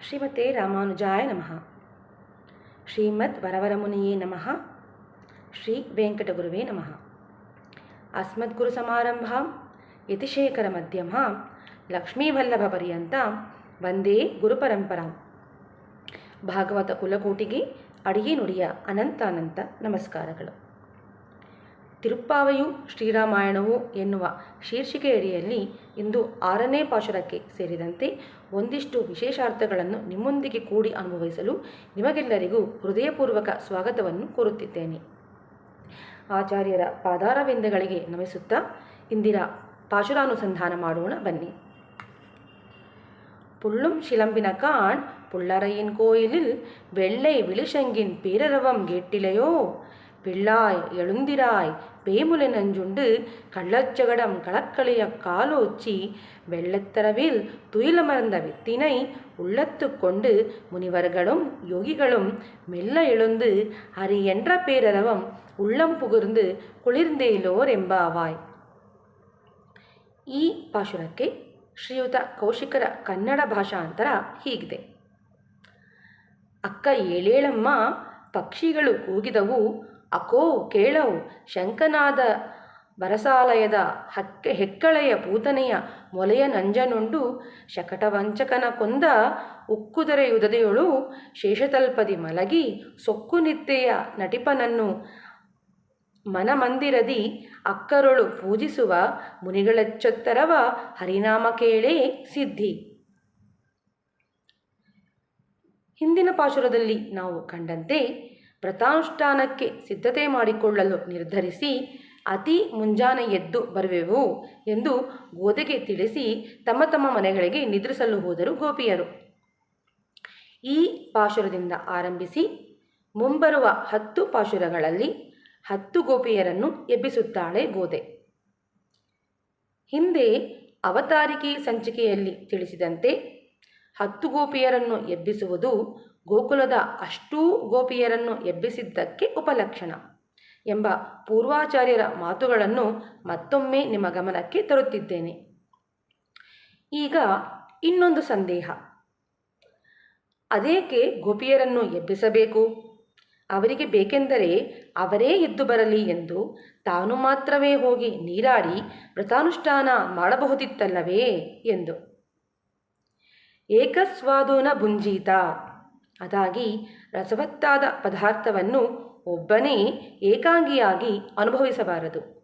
ಶ್ರೀಮತೆ ರಾಮಾನುಜಾಯ ನಮಃ ಶ್ರೀಮದ್ ವರವರಮುನಿಯೇ ನಮಃ ಶ್ರೀ ವೆಂಕಟಗುರುವೇ ನಮಃ ಅಸ್ಮದ್ಗುರುಸಮಾರಂಭಾಂ ಯತಿಶೇಖರಮಧ್ಯಮಾಂ ಲಕ್ಷ್ಮೀವಲ್ಲಭಪರ್ಯಂತಾಂ ವಂದೇ ಗುರುಪರಂಪರಾಂ ಭಾಗವತ ಕುಲಕೋಟಿಗೆ ಅಡಿಗೆ ನುಡಿಯ ಅನಂತಾನಂತ ನಮಸ್ಕಾರಗಳು ತಿರುಪ್ಪಾವೆಯು ಶ್ರೀರಾಮಾಯಣವು ಎನ್ನುವ ಶೀರ್ಷಿಕೆಯಡಿಯಲ್ಲಿ ಇಂದು ಆರನೇ ಪಾಶುರಕ್ಕೆ ಸೇರಿದಂತೆ ಒಂದಿಷ್ಟು ವಿಶೇಷಾರ್ಥಗಳನ್ನು ನಿಮ್ಮೊಂದಿಗೆ ಕೂಡಿ ಅನುಭವಿಸಲು ನಿಮಗೆಲ್ಲರಿಗೂ ಹೃದಯಪೂರ್ವಕ ಸ್ವಾಗತವನ್ನು ಕೋರುತ್ತಿದ್ದೇನೆ ಆಚಾರ್ಯರ ಪಾದಾರವಿಂದಗಳಿಗೆ ನಮಿಸುತ್ತಾ ಇಂದಿನ ಪಾಶುರಾನುಸಂಧಾನ ಮಾಡೋಣ ಬನ್ನಿ புள்ளும் சிலம்பினகான் புள்ளரையின் கோயிலில் வெள்ளை விழிசங்கின் பேரரவம் கேட்டிலையோ பிள்ளாய் எழுந்திராய் பேமுலை நஞ்சுண்டு கள்ளச்சகடம் களக்களிய காலோச்சி வெள்ளத்தரவில் துயிலமர்ந்த வித்தினை உள்ளத்து கொண்டு முனிவர்களும் யோகிகளும் மெல்ல எழுந்து ஹரி என்ற பேரரவம் உள்ளம் புகுர்ந்து குளிர்ந்தேலோர் ಎಂಬಾವಾಯ್ ಈ ಪಾಶುರಕ್ಕೆ ಶ್ರೀಯುತ ಕೌಶಿಕರ ಕನ್ನಡ ಭಾಷಾಂತರ ಹೀಗಿದೆ ಅಕ್ಕ ಏಳೇಳಮ್ಮ ಪಕ್ಷಿಗಳು ಕೂಗಿದವು ಅಕೋ ಕೇಳವು, ಶಂಕನಾದ ಬರಸಾಲಯದ ಹಕ್ಕೆ ಹೆಕ್ಕಳೆಯ ಪೂತನೆಯ ಮೊಲೆಯ ನಂಜನುಂಡು ಶಕಟವಂಚಕನ ಕೊಂದ ಉಕ್ಕುದರೆಯುದದೆಯೊಳು ಶೇಷತಲ್ಪದಿ ಮಲಗಿ ಸೊಕ್ಕು ನಿತ್ಯೆಯ ನಟಿಪನನ್ನು ಮನಮಂದಿರದಿ ಅಕ್ಕರೊಳು ಪೂಜಿಸುವ ಮುನಿಗಳಚ್ಚೊತ್ತರವ ಹರಿನಾಮ ಕೇಳೇ ಸಿದ್ಧಿ. ಹಿಂದಿನ ಪಾಶುರದಲ್ಲಿ ನಾವು ಕಂಡಂತೆ ವ್ರತಾನುಷ್ಠಾನಕ್ಕೆ ಸಿದ್ಧತೆ ಮಾಡಿಕೊಳ್ಳಲು ನಿರ್ಧರಿಸಿ, ಅತಿ ಮುಂಜಾನೆ ಎದ್ದು ಬರುವೆವು ಎಂದು ಗೋದೆಗೆ ತಿಳಿಸಿ ತಮ್ಮ ತಮ್ಮ ಮನೆಗಳಿಗೆ ನಿದ್ರಿಸಲು ಹೋದರು ಗೋಪಿಯರು. ಈ ಪಾಶುರದಿಂದ ಆರಂಭಿಸಿ, ಮುಂಬರುವ ಹತ್ತು ಪಾಶುರಗಳಲ್ಲಿ ಹತ್ತು ಗೋಪಿಯರನ್ನು ಎಬ್ಬಿಸುತ್ತಾಳೆ ಗೋದೆ ಹಿಂದೆ ಅವತಾರಿಕೆ ಸಂಚಿಕೆಯಲ್ಲಿ ತಿಳಿಸಿದಂತೆ, ಹತ್ತು ಗೋಪಿಯರನ್ನು ಎಬ್ಬಿಸುವುದು ಗೋಕುಲದ ಅಷ್ಟೂ ಗೋಪಿಯರನ್ನು ಎಬ್ಬಿಸಿದ್ದಕ್ಕೆ ಉಪಲಕ್ಷಣ ಎಂಬ ಪೂರ್ವಾಚಾರ್ಯರ ಮಾತುಗಳನ್ನು ಮತ್ತೊಮ್ಮೆ ನಿಮ್ಮ ಗಮನಕ್ಕೆ ತರುತ್ತಿದ್ದೇನೆ. ಈಗ ಇನ್ನೊಂದು ಸಂದೇಹ. ಅದೇಕೆ ಗೋಪಿಯರನ್ನು ಎಬ್ಬಿಸಬೇಕು? ಅವರಿಗೆ ಬೇಕೆಂದರೆ ಅವರೇ ಎದ್ದು ಬರಲಿ ಎಂದು ತಾನು ಮಾತ್ರವೇ ಹೋಗಿ ನೀರಾಡಿ ವ್ರತಾನುಷ್ಠಾನ ಮಾಡಬಹುದಿತ್ತಲ್ಲವೇ ಎಂದು. ಏಕಸ್ವಾದೂನ ಭುಂಜೀತ. ಅದಾಗಿ ರಸವತ್ತಾದ ಪದಾರ್ಥವನ್ನು ಒಬ್ಬನೇ ಏಕಾಂಗಿಯಾಗಿ ಅನುಭವಿಸಬಾರದು.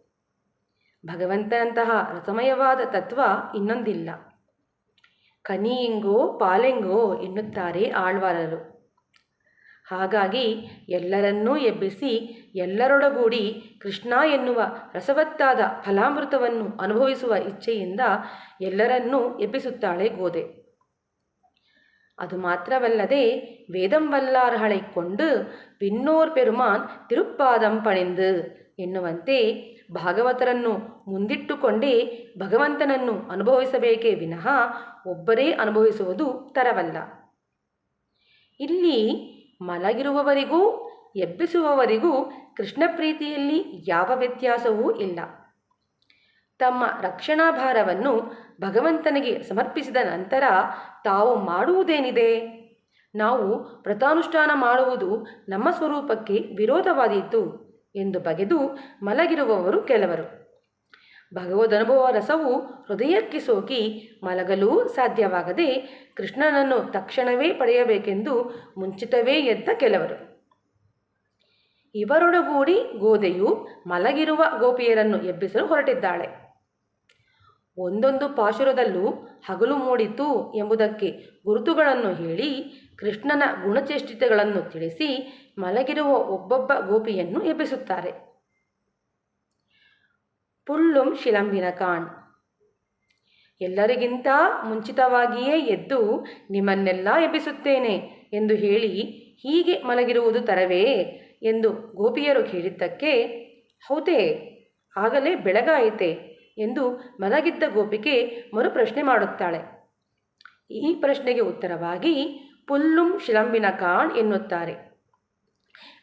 ಭಗವಂತನಂತಹ ರಸಮಯವಾದ ತತ್ವ ಇನ್ನೊಂದಿಲ್ಲ. ಕನಿಯಿಂಗೋ ಪಾಲೆಂಗೋ ಎನ್ನುತ್ತಾರೆ ಆಳ್ವಾರರು. ಹಾಗಾಗಿ ಎಲ್ಲರನ್ನೂ ಎಬ್ಬಿಸಿ ಎಲ್ಲರೊಡಗೂಡಿ ಕೃಷ್ಣ ಎನ್ನುವ ರಸವತ್ತಾದ ಫಲಾಮೃತವನ್ನು ಅನುಭವಿಸುವ ಇಚ್ಛೆಯಿಂದ ಎಲ್ಲರನ್ನೂ ಎಬ್ಬಿಸುತ್ತಾಳೆ ಗೋದೆ. ಅದು ಮಾತ್ರವಲ್ಲದೆ ವೇದಂವಲ್ಲಾರ್ಹಳೆ ಕೊಂಡು விண்ணோர் ಪೆರುಮಾನ್ திருப்பாதம் பணிந்து ಎನ್ನುವಂತೆ ಭಾಗವತರನ್ನು ಮುಂದಿಟ್ಟುಕೊಂಡೇ ಭಗವಂತನನ್ನು ಅನುಭವಿಸಬೇಕೇ ವಿನಃ ಒಬ್ಬರೇ ಅನುಭವಿಸುವುದು ತರವಲ್ಲ. ಇಲ್ಲಿ ಮಲಗಿರುವವರಿಗೂ, ಎಬ್ಬಿಸುವವರಿಗೂ ಕೃಷ್ಣ ಪ್ರೀತಿಯಲ್ಲಿ ಯಾವ ವ್ಯತ್ಯಾಸವೂ ಇಲ್ಲ. ತಮ್ಮ ರಕ್ಷಣಾ ಭಾರವನ್ನು ಭಗವಂತನಿಗೆ ಸಮರ್ಪಿಸಿದ ನಂತರ ತಾವು ಮಾಡುವುದೇನಿದೆ? ನಾವು ವ್ರತಾನುಷ್ಠಾನ ಮಾಡುವುದು ನಮ್ಮ ಸ್ವರೂಪಕ್ಕೆ ವಿರೋಧವಾದೀತು ಎಂದು ಬಗೆದು ಮಲಗಿರುವವರು ಕೆಲವರು. ಭಗವದನುಭವ ರಸವು ಹೃದಯಕ್ಕೆ ಸೋಕಿ ಮಲಗಲೂ ಸಾಧ್ಯವಾಗದೆ ಕೃಷ್ಣನನ್ನು ತಕ್ಷಣವೇ ಪಡೆಯಬೇಕೆಂದು ಮುಂಚಿತವೇ ಎದ್ದ ಕೆಲವರು. ಇವರೊಡಗೂಡಿ ಗೋದೆಯು ಮಲಗಿರುವ ಗೋಪಿಯರನ್ನು ಎಬ್ಬಿಸಲು ಹೊರಟಿದ್ದಾಳೆ. ಒಂದೊಂದು ಪಾಶುರದಲ್ಲೂ ಹಗಲು ಮೂಡಿತು ಎಂಬುದಕ್ಕೆ ಗುರುತುಗಳನ್ನು ಹೇಳಿ ಕೃಷ್ಣನ ಗುಣಚೇಷ್ಟಿತೆಗಳನ್ನು ತಿಳಿಸಿ ಮಲಗಿರುವ ಒಬ್ಬೊಬ್ಬ ಗೋಪಿಯನ್ನು ಎಬ್ಬಿಸುತ್ತಾರೆ. ಪುಳ್ಳುಂ ಶಿಲಂಬಿನ ಕಾಣ್. ಎಲ್ಲರಿಗಿಂತ ಮುಂಚಿತವಾಗಿಯೇ ಎದ್ದು ನಿಮ್ಮನ್ನೆಲ್ಲ ಎಬ್ಬಿಸುತ್ತೇನೆ ಎಂದು ಹೇಳಿ ಹೀಗೆ ಮಲಗಿರುವುದು ತರವೇ ಎಂದು ಗೋಪಿಯರು ಕೇಳಿದ್ದಕ್ಕೆ ಹೌದೇ, ಆಗಲೇ ಬೆಳಗಾಯಿತೆ ಎಂದು ಮಲಗಿದ್ದ ಗೋಪಿಕೆ ಮರು ಪ್ರಶ್ನೆ ಮಾಡುತ್ತಾಳೆ. ಈ ಪ್ರಶ್ನೆಗೆ ಉತ್ತರವಾಗಿ, ಪುಲ್ಲುಂ ಶಿಲಂಬಿನ ಕಾಣ್ ಎನ್ನುತ್ತಾರೆ.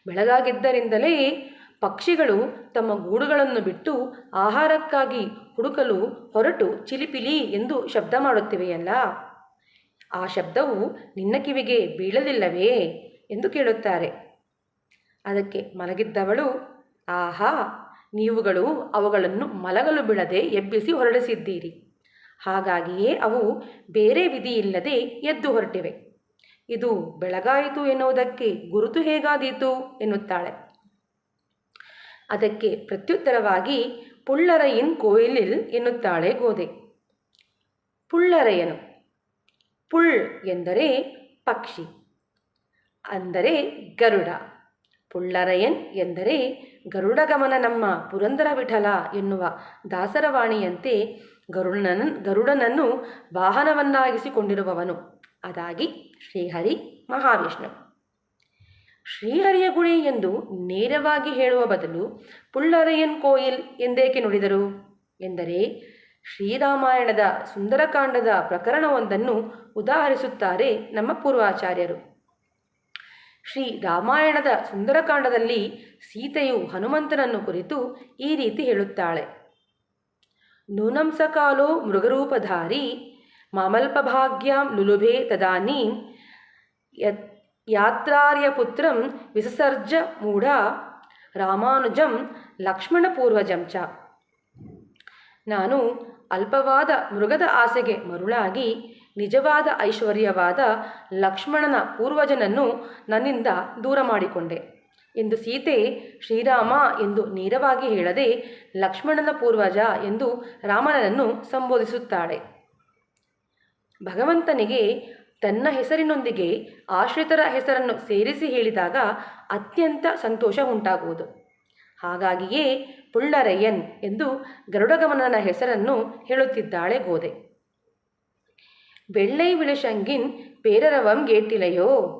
ಬೆಳಗಾಗಿದ್ದರಿಂದಲೇ ಪಕ್ಷಿಗಳು ತಮ್ಮ ಗೂಡುಗಳನ್ನು ಬಿಟ್ಟು ಆಹಾರಕ್ಕಾಗಿ ಹುಡುಕಲು ಹೊರಟು ಚಿಲಿಪಿಲಿ ಎಂದು ಶಬ್ದ ಮಾಡುತ್ತಿವೆಯಲ್ಲ. ಆ ಶಬ್ದವು ನಿನ್ನ ಕಿವಿಗೆ ಬೀಳಲಿಲ್ಲವೇ ಎಂದು ಕೇಳುತ್ತಾರೆ. ಅದಕ್ಕೆ ಮಲಗಿದ್ದವಳು, ಆಹಾ ನೀವುಗಳು ಅವುಗಳನ್ನು ಮಲಗಲು ಬಿಡದೆ ಎಬ್ಬಿಸಿ ಹೊರಡಿಸಿದ್ದೀರಿ ಹಾಗಾಗಿಯೇ ಅವು ಬೇರೆ ವಿಧಿಯಿಲ್ಲದೆ ಎದ್ದು ಹೊರಟಿವೆ. ಇದು ಬೆಳಗಾಯಿತು ಎನ್ನುವುದಕ್ಕೆ ಗುರುತು ಹೇಗಾದೀತು ಎನ್ನುತ್ತಾಳೆ. ಅದಕ್ಕೆ ಪ್ರತ್ಯುತ್ತರವಾಗಿ ಪುಳ್ಳರಯಿನ್ ಕೋಯಿಲಿಲ್ ಎನ್ನುತ್ತಾಳೆ ಗೋದೆ ಪುಳ್ಳರೆಯನು ಪುಳ್ ಎಂದರೆ ಪಕ್ಷಿ. ಅಂದರೆ ಗರುಡ. ಪುಳ್ಳರಯನ್ ಎಂದರೆ ಗರುಡಗಮನ ನಮ್ಮ ಪುರಂದರ ವಿಠಲ ಎನ್ನುವ ದಾಸರವಾಣಿಯಂತೆ ಗರುಡನ ಗರುಡನನ್ನು ವಾಹನವನ್ನಾಗಿಸಿಕೊಂಡಿರುವವನು. ಅದಾಗಿ ಶ್ರೀಹರಿ ಮಹಾವಿಷ್ಣು. ಶ್ರೀಹರಿಯ ಗುಡಿ ಎಂದು ನೇರವಾಗಿ ಹೇಳುವ ಬದಲು ಪುಳ್ಳರಯನ್ ಕೋಯಿಲ್ ಎಂದೇಕೆ ನುಡಿದರು? ಎಂದರೆ ಶ್ರೀರಾಮಾಯಣದ ಸುಂದರಕಾಂಡದ ಪ್ರಕರಣವೊಂದನ್ನು ಉದಾಹರಿಸುತ್ತಾರೆ ನಮ್ಮ ಪೂರ್ವಾಚಾರ್ಯರು. ಶ್ರೀ ರಾಮಾಯಣದ ಸುಂದರಕಾಂಡದಲ್ಲಿ ಸೀತೆಯು ಹನುಮಂತನನ್ನು ಕುರಿತು ಈ ರೀತಿ ಹೇಳುತ್ತಾಳೆ. ನೂನಂಸಕಾಲೋ ಮೃಗರೂಪಧಾರಿ, ಮಾಮಲ್ಪಭಾಗ್ಯಾಂ ಲುಲುಭೆ ತದಾನಿ, ಯತ್ ಯಾತ್ರಾರ್ಯಪುತ್ರಂ ವಿಸಸರ್ಜ ಮೂಢ, ರಾಮಾನುಜಂ ಲಕ್ಷ್ಮಣಪೂರ್ವಜಂ ಚ. ನಾನು ಅಲ್ಪವಾದ ಮೃಗದ ಆಸೆಗೆ ಮರುಳಾಗಿ ನಿಜವಾದ ಐಶ್ವರ್ಯವಾದ ಲಕ್ಷ್ಮಣನ ಪೂರ್ವಜನನ್ನು ನನ್ನಿಂದ ದೂರ ಮಾಡಿಕೊಂಡೆ. ಎಂದು ಸೀತೆ ಶ್ರೀರಾಮ ಎಂದು ನೇರವಾಗಿ ಹೇಳದೆ ಲಕ್ಷ್ಮಣನ ಪೂರ್ವಜ ಎಂದು ರಾಮನನ್ನು ಸಂಬೋಧಿಸುತ್ತಾಳೆ. ಭಗವಂತನಿಗೆ ತನ್ನ ಹೆಸರಿನೊಂದಿಗೆ ಆಶ್ರಿತರ ಹೆಸರನ್ನು ಸೇರಿಸಿ ಹೇಳಿದಾಗ ಅತ್ಯಂತ ಸಂತೋಷ ಉಂಟಾಗುವುದು. ಹಾಗಾಗಿಯೇ ಪುಳ್ಳರಯ್ಯನ್ ಎಂದು ಗರುಡಗಮನನ ಹೆಸರನ್ನು ಹೇಳುತ್ತಿದ್ದಾಳೆ ಗೋದೆ ಬೆಳ್ಳೈ ವಿಳಶಂಗಿನ್ ಪೇರರವಂ ಗೇಟಿಲೆಯೋ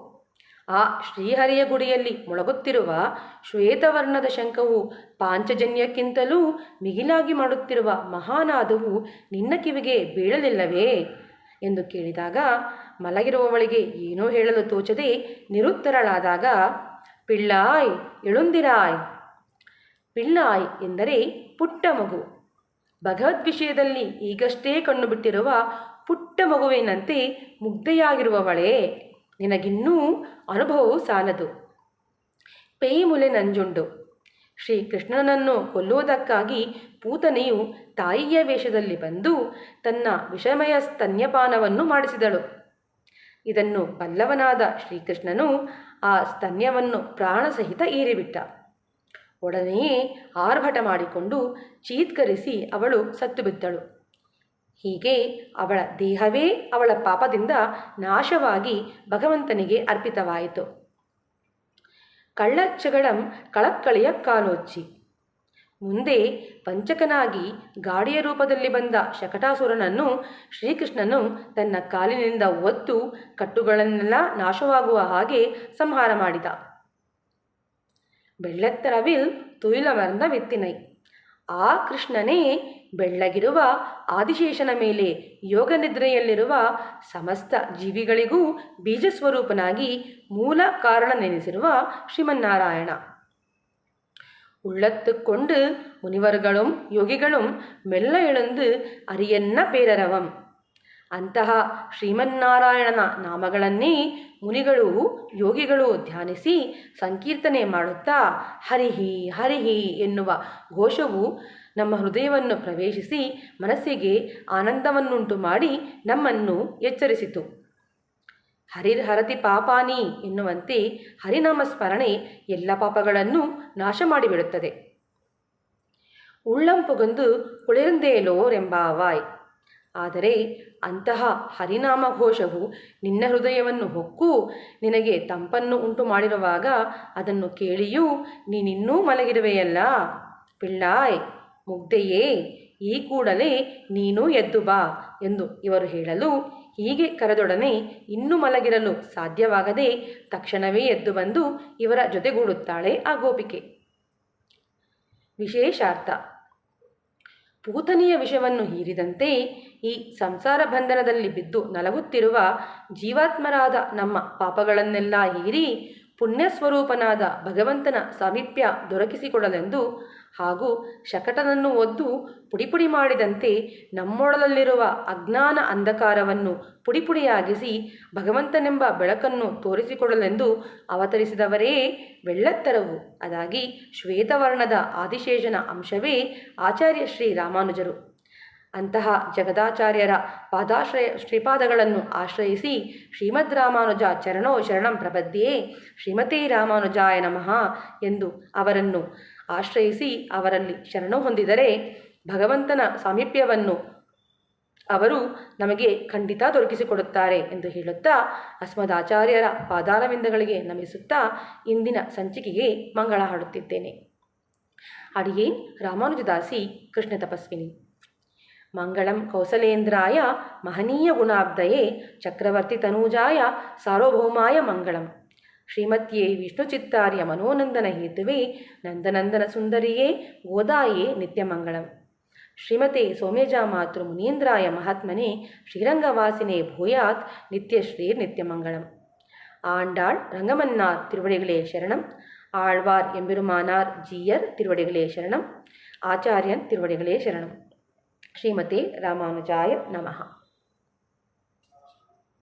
ಆ ಶ್ರೀಹರಿಯ ಗುಡಿಯಲ್ಲಿ ಮೊಳಗುತ್ತಿರುವ ಶ್ವೇತವರ್ಣದ ಶಂಖವು ಪಾಂಚಜನ್ಯಕ್ಕಿಂತಲೂ ಮಿಗಿಲಾಗಿ ಮಾಡುತ್ತಿರುವ ಮಹಾನಾದವು ನಿನ್ನ ಕಿವಿಗೆ ಬೀಳಲಿಲ್ಲವೇ? ಎಂದು ಕೇಳಿದಾಗ ಮಲಗಿರುವವಳಿಗೆ ಏನೋ ಹೇಳಲು ತೋಚದೆ ನಿರುತ್ತರಳಾದಾಗ, ಪಿಳ್ಳಾಯ್, ಎಳುಂದಿರಾಯ್. ಪಿಳ್ಳಾಯ್ ಎಂದರೆ ಪುಟ್ಟ ಮಗು. ಭಗವದ್ ವಿಷಯದಲ್ಲಿ ಈಗಷ್ಟೇ ಕಣ್ಣುಬಿಟ್ಟಿರುವ ಪುಟ್ಟ ಮಗುವಿನಂತೆ ಮುಗ್ಧೆಯಾಗಿರುವವಳೇ, ನಿನಗಿನ್ನೂ ಅನುಭವವು ಸಾಲದು. ಪೇಯಿಮುಲೆ ನಂಜುಂಡು. ಶ್ರೀಕೃಷ್ಣನನ್ನು ಕೊಲ್ಲುವುದಕ್ಕಾಗಿ ಪೂತನೆಯು ತಾಯಿಯ ವೇಷದಲ್ಲಿ ಬಂದು ತನ್ನ ವಿಷಮಯ ಸ್ತನ್ಯಪಾನವನ್ನು ಮಾಡಿಸಿದಳು. ಇದನ್ನು ಬಲ್ಲವನಾದ ಶ್ರೀಕೃಷ್ಣನು ಆ ಸ್ತನ್ಯವನ್ನು ಪ್ರಾಣಸಹಿತ ಏರಿಬಿಟ್ಟ. ಒಡನೆಯೇ ಆರ್ಭಟ ಮಾಡಿಕೊಂಡು ಚೀತ್ಕರಿಸಿ ಅವಳು ಸತ್ತು ಬಿದ್ದಳು. ಹೀಗೆ ಅವಳ ದೇಹವೇ ಅವಳ ಪಾಪದಿಂದ ನಾಶವಾಗಿ ಭಗವಂತನಿಗೆ ಅರ್ಪಿತವಾಯಿತು. ಕಳ್ಳಚ್ಚಗಳಂ ಕಳಕ್ಕಳಿಯ ಕಾಲೋಚ್ಚಿ. ಮುಂದೆ ಪಂಚಕನಾಗಿ ಗಾಡಿಯ ರೂಪದಲ್ಲಿ ಬಂದ ಶಕಟಾಸುರನನ್ನು ಶ್ರೀಕೃಷ್ಣನು ತನ್ನ ಕಾಲಿನಿಂದ ಒತ್ತು ಕಟ್ಟುಗಳನ್ನೆಲ್ಲ ನಾಶವಾಗುವ ಹಾಗೆ ಸಂಹಾರ ಮಾಡಿದ. ಬೆಳ್ಳೆತ್ತರವಿಲ್ ತುಯಿಲಮರ್ದ ವಿತ್ತಿನೈ. ಆ ಕೃಷ್ಣನೇ ಬೆಳ್ಳಗಿರುವ ಆದಿಶೇಷನ ಮೇಲೆ ಯೋಗನಿದ್ರೆಯಲ್ಲಿರುವ ಸಮಸ್ತ ಜೀವಿಗಳಿಗೂ ಬೀಜಸ್ವರೂಪನಾಗಿ ಮೂಲ ಕಾರಣ ನೆನೆಸಿರುವ ಶ್ರೀಮನ್ನಾರಾಯಣ உள்ளத்துக்கொண்டு ಮುನಿವರ್ಗಳಂ ಯೋಗಿಗಳಂ ಮೆಲ್ಲ ಎಳಂದು ಅರಿಯನ್ನ ಪೇರರವಂ ಅಂತಹ ಶ್ರೀಮನ್ನಾರಾಯಣನ ನಾಮಗಳನ್ನೇ ಮುನಿಗಳು ಯೋಗಿಗಳು ಧ್ಯಾನಿಸಿ ಸಂಕೀರ್ತನೆ ಮಾಡುತ್ತಾ ಹರಿಹಿ ಹರಿಹಿ ಎನ್ನುವ ಘೋಷವು ನಮ್ಮ ಹೃದಯವನ್ನು ಪ್ರವೇಶಿಸಿ ಮನಸ್ಸಿಗೆ ಆನಂದವನ್ನುಂಟು ಮಾಡಿ ನಮ್ಮನ್ನು ಎಚ್ಚರಿಸಿತು. ಹರಿರ್ ಹರತಿ ಪಾಪಾನಿ ಎನ್ನುವಂತೆ ಹರಿನಾಮ ಸ್ಮರಣೆ ಎಲ್ಲ ಪಾಪಗಳನ್ನು ನಾಶ ಮಾಡಿಬಿಡುತ್ತದೆ. ಉಳ್ಳಂಪುಗೊಂದು ಕುಳಿರಂದೇಲೋರೆಂಬಾವಾಯ್ ಆದರೆ ಅಂತಹ ಹರಿನಾಮ ಘೋಷವು ನಿನ್ನ ಹೃದಯವನ್ನು ಹೊಕ್ಕು, ನಿನಗೆ ತಂಪನ್ನು ಉಂಟು ಮಾಡಿರುವಾಗ ಅದನ್ನು ಕೇಳಿಯೂ ನೀನಿನ್ನೂ ಮಲಗಿರುವೆಯಲ್ಲ. ಪಿಳ್ಳಾಯ್. ಮುಗ್ಧೆಯೇ ಈ ಕೂಡಲೇ ನೀನು ಎದ್ದು ಬಾ ಎಂದು ಇವರು ಹೇಳಲು ಹೀಗೆ ಕರೆದೊಡನೆ ಇನ್ನೂ ಮಲಗಿರಲು ಸಾಧ್ಯವಾಗದೆ ತಕ್ಷಣವೇ ಎದ್ದು ಬಂದು ಇವರ ಜೊತೆಗೂಡುತ್ತಾಳೆ ಆ ಗೋಪಿಕೆ. ವಿಶೇಷಾರ್ಥ. ಪೂತನಿಯ ವಿಷವನ್ನು ಹೀರಿದಂತೆ ಈ ಸಂಸಾರ ಬಂಧನದಲ್ಲಿ ಬಿದ್ದು ನಲಗುತ್ತಿರುವ ಜೀವಾತ್ಮರಾದ ನಮ್ಮ ಪಾಪಗಳನ್ನೆಲ್ಲ ಹೀರಿ ಪುಣ್ಯಸ್ವರೂಪನಾದ ಭಗವಂತನ ಸಾಮೀಪ್ಯ ದೊರಕಿಸಿಕೊಡಲೆಂದು ಹಾಗೂ ಶಕಟನನ್ನು ಒದ್ದು ಪುಡಿಪುಡಿ ಮಾಡಿದಂತೆ ನಮ್ಮೊಳದಲ್ಲಿರುವ ಅಜ್ಞಾನ ಅಂಧಕಾರವನ್ನು ಪುಡಿಪುಡಿಯಾಗಿಸಿ ಭಗವಂತನೆಂಬ ಬೆಳಕನ್ನು ತೋರಿಸಿಕೊಡಲೆಂದು ಅವತರಿಸಿದವರೇ ಬೆಳ್ಳತ್ತರವು. ಅದಾಗಿ ಶ್ವೇತವರ್ಣದ ಆದಿಶೇಷನ ಅಂಶವೇ ಆಚಾರ್ಯ ಶ್ರೀ ರಾಮಾನುಜರು. ಅಂತಹ ಜಗದಾಚಾರ್ಯರ ಪಾದಾಶ್ರಯ ಶ್ರೀಪಾದಗಳನ್ನು ಆಶ್ರಯಿಸಿ ಶ್ರೀಮದ್ ರಾಮಾನುಜ ಚರಣೋ ಶರಣಂ ಪ್ರಬದ್ಧಿಯೇ ಶ್ರೀಮತಿ ರಾಮಾನುಜಾಯ ನಮಃ ಎಂದು ಅವರನ್ನು ಆಶ್ರಯಿಸಿ ಅವರಲ್ಲಿ ಶರಣು ಹೊಂದಿದರೆ ಭಗವಂತನ ಸಾಮೀಪ್ಯವನ್ನು ಅವರು ನಮಗೆ ಖಂಡಿತ ದೊರಕಿಸಿಕೊಡುತ್ತಾರೆ ಎಂದು ಹೇಳುತ್ತಾ ಅಸ್ಮದಾಚಾರ್ಯರ ಪಾದಾರವಿಂದಗಳಿಗೆ ನಮಿಸುತ್ತಾ ಇಂದಿನ ಸಂಚಿಕೆಗೆ ಮಂಗಳ ಹಾಡುತ್ತಿದ್ದೇನೆ. ಅಡಿಯೇನ್ ರಾಮಾನುಜದಾಸಿ ಕೃಷ್ಣ ತಪಸ್ವಿನಿ. மங்களம் கௌசலேந்திராய மகனீய குணாப்தயே சக்கரவர்த்தி தனூஜாய சார்வபௌமாய மங்களம். ஸ்ரீமத்யை விஷ்ணுச்சித்தாரிய மனோநந்தன ஹேத்துவே நந்தநந்தன சுந்தரியே கோதாயே நித்தியமங்கலம் ஸ்ரீமதே சோமேஜா மாத்ரு முனீந்திராய மகாத்மனே ஸ்ரீரங்கவாசினே பூயாத் நித்யஸ்ரீர் நித்தியமங்கலம் ஆண்டாள் ரங்கமன்னார் திருவடிகளே சரணம். ஆழ்வார் எம்பெருமானார் ஜீயர் திருவடிகளே சரணம். ஆச்சாரியன் திருவடிகளே சரணம். श्रीमते राजा नमः।